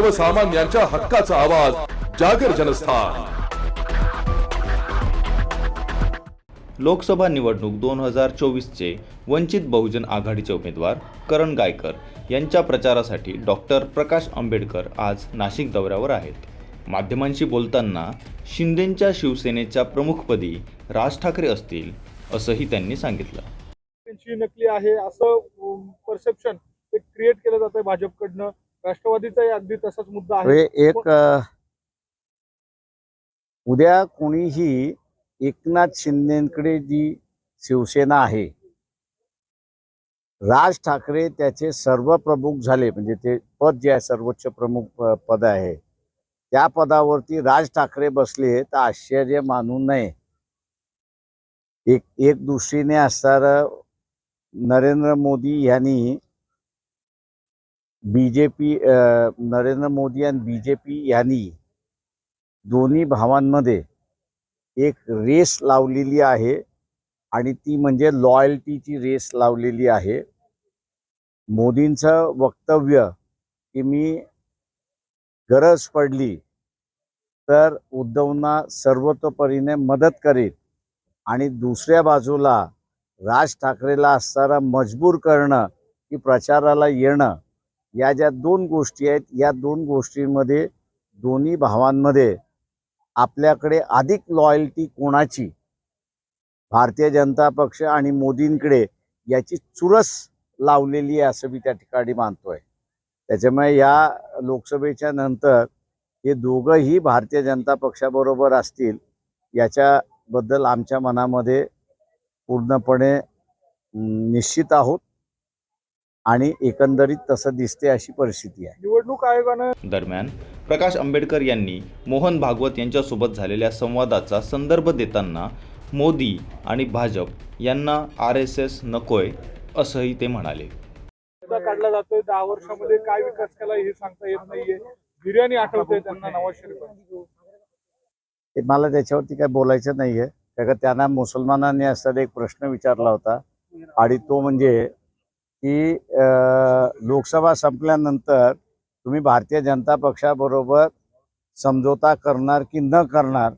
सर्वसामान्यांच्या हक्काचा आवाज जागर जनस्थान. लोकसभा निवडणूक दोन हजार चोवीसचे वंचित बहुजन आघाडीचे उमेदवार करण गायकर यांच्या प्रचारासाठी डॉक्टर प्रकाश आंबेडकर आज नाशिक दौऱ्यावर आहेत. माध्यमांशी बोलताना शिंदेंच्या शिवसेनेच्या प्रमुखपदी राज ठाकरे असतील असंही त्यांनी सांगितलं. नकली आहे असं परसेप्शन एक क्रिएट केलं जात आहे भाजपकडनं. राष्ट्रवादीचाही अगदी तसाच मुद्दा आहे. हे एक उद्या कोणीही एकनाथ शिंदेकडे जी शिवसेना आहे राज ठाकरे त्याचे सर्व प्रमुख झाले म्हणजे ते पद जे आहे सर्वोच्च प्रमुख पद आहे त्या पदावरती राज ठाकरे बसले तर आश्चर्य मानू नये. एक एक दृष्टीने असणारं नरेंद्र मोदी यांनी B J P Narendra Modi आणि बी जे पी यांनी दोन्ही भावांमध्ये एक रेस लावलेली आहे आणि ती म्हणजे लॉयल्टीची रेस लावलेली आहे. मोदींचं वक्तव्य की मी गरज पडली तर उद्धवना सर्वतोपरीने मदत करेल आणि दुसऱ्या बाजूला राज ठाकरेला असणारा मजबूर करणं की प्रचाराला येणं या ज्या दोन गोष्टी आहेत या दोन गोष्टींमध्ये दोन्ही भावांमध्ये आपल्याकडे अधिक लॉयल्टी कोणाची? भारतीय जनता पक्ष आणि मोदींकडे याची चुरस लावलेली आहे असं मी त्या ठिकाणी मानतोय. त्याच्यामुळे या लोकसभेच्या नंतर हे दोघंही भारतीय जनता पक्षाबरोबर असतील याच्याबद्दल आमच्या मनामध्ये पूर्णपणे निश्चित आहोत. आणि एकंदरीत तसं दिसते अशी परिस्थिती आहे. निवडणूक आयोगानं दरम्यान प्रकाश आंबेडकर यांनी मोहन भागवत यांच्यासोबत झालेल्या संवादाचा संदर्भ देताना मोदी आणि भाजप यांना आर एस एस नकोय असंही ते म्हणाले. काढला जातोय. दहा वर्षामध्ये काय विकास केला हे सांगता येत नाहीये. बिर्याणी आठवते त्यांना नवाज शरीफ. मला त्याच्यावरती काय बोलायचं नाहीये. कारण का त्यांना मुसलमानांनी असताना एक प्रश्न विचारला होता. आणि तो म्हणजे की लोकसभा संपल्यानंतर तुम्ही भारतीय जनता पक्षाबरोबर समझोता करणार की न करणार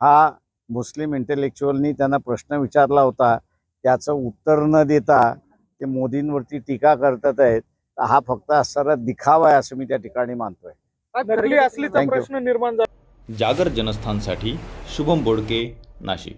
हा मुस्लिम इंटेलेक्च्युअलनी त्यांना प्रश्न विचारला होता. त्याचं उत्तर न देता ते मोदींवरती टीका करतात आहेत. हा फक्त असणारा दिखावा आहे असं मी त्या ठिकाणी मानतोय. नकली असलीचा Thank you. प्रश्न निर्माण झाला. जागर जनस्थानसाठी शुभम बोडके नाशिक.